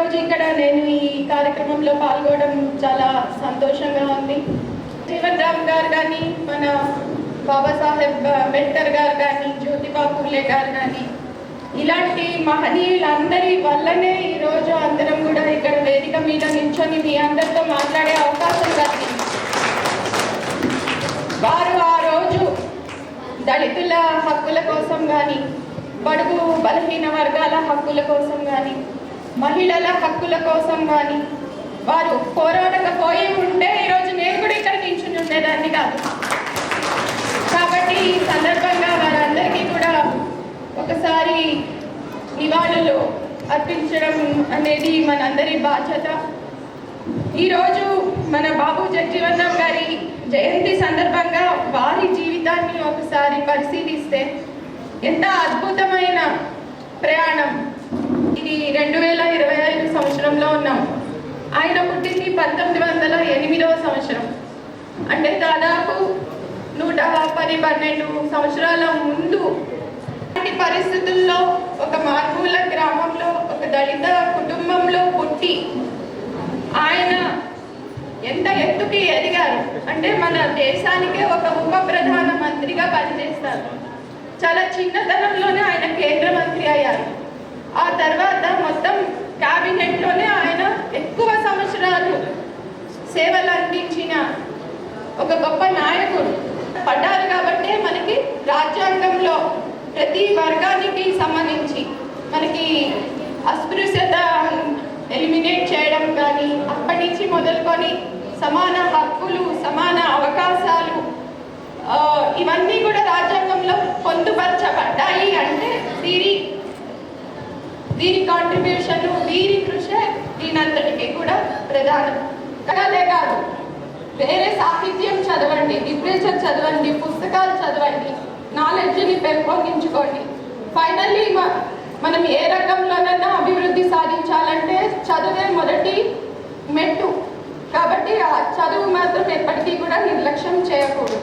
ఈరోజు ఇక్కడ నేను ఈ కార్యక్రమంలో పాల్గొనడం చాలా సంతోషంగా ఉంది. జీవన్ గారు కానీ మన బాబాసాహెబ్ అంబేద్కర్ గారు కానీ జ్యోతిబా పూలే గారు కానీ ఇలాంటి మహనీయులందరి వల్లనే ఈరోజు అందరం కూడా ఇక్కడ వేదిక మీద నించొని మీ అందరితో మాట్లాడే అవకాశం కలిగింది. వారు ఆ రోజు దళితుల హక్కుల కోసం కానీ బడుగు బలహీన వర్గాల హక్కుల కోసం కానీ మహిళల హక్కుల కోసం కానీ వారు పోరాడకపోయి ఉంటే ఈరోజు నేను కూడా ఇక్కడ నిల్చుని ఉండేదాన్ని కాదు. కాబట్టి ఈ సందర్భంగా వారందరికీ కూడా ఒకసారి నివాళులు అర్పించడం అనేది మనందరి బాధ్యత. ఈరోజు మన బాబు జగ్జీవన్ గారి జయంతి సందర్భంగా వారి జీవితాన్ని ఒకసారి పరిశీలిస్తే ఎంత అద్భుతమైన సంవత్సరంలో ఉన్నాం. ఆయన పుట్టింది పంతొమ్మిది వందల ఎనిమిదవ సంవత్సరం. అంటే దాదాపు నూట పది పన్నెండు సంవత్సరాల ముందు అలాంటి పరిస్థితుల్లో ఒక మార్మూల గ్రామంలో ఒక దళిత కుటుంబంలో పుట్టి ఆయన ఎంత ఎత్తుకి ఎదిగారు? అంటే మన దేశానికే ఒక ఉప ప్రధాన మంత్రిగా పనిచేస్తారు. చాలా చిన్నతనంలోనే ఆయన కేంద్ర మంత్రి అయ్యారు. ఆ తర్వాత మొత్తం క్యాబినెట్లోనే ఆయన ఎక్కువ సంవత్సరాలు సేవలు అందించిన ఒక గొప్ప నాయకుడు. పడ్డారు కాబట్టి మనకి రాజ్యాంగంలో ప్రతి వర్గానికి సంబంధించి మనకి అస్పృశ్యత ఎలిమినేట్ చేయడం కానీ అప్పటి నుంచి మొదలుకొని సమాన హక్కులు సమాన అవకాశాలు ఆ, ఇవన్నీ కూడా రాజ్యాంగంలో పొందుపరచబడ్డాయి అంటే వీరి దీని కాంట్రిబ్యూషన్ వీరి కృషే దీనంతటికి కూడా ప్రధానం. కదే కాదు వేరే సాహిత్యం చదవండి లిటరేచర్ చదవండి పుస్తకాలు చదవండి నాలెడ్జ్ని పెంపొందించుకోండి. ఫైనల్లీ మనం ఏ రకంలోనైనా అభివృద్ధి సాధించాలంటే చదువే మొదటి మెట్టు. కాబట్టి ఆ చదువు మాత్రం ఎప్పటికీ కూడా నిర్లక్ష్యం చేయకూడదు.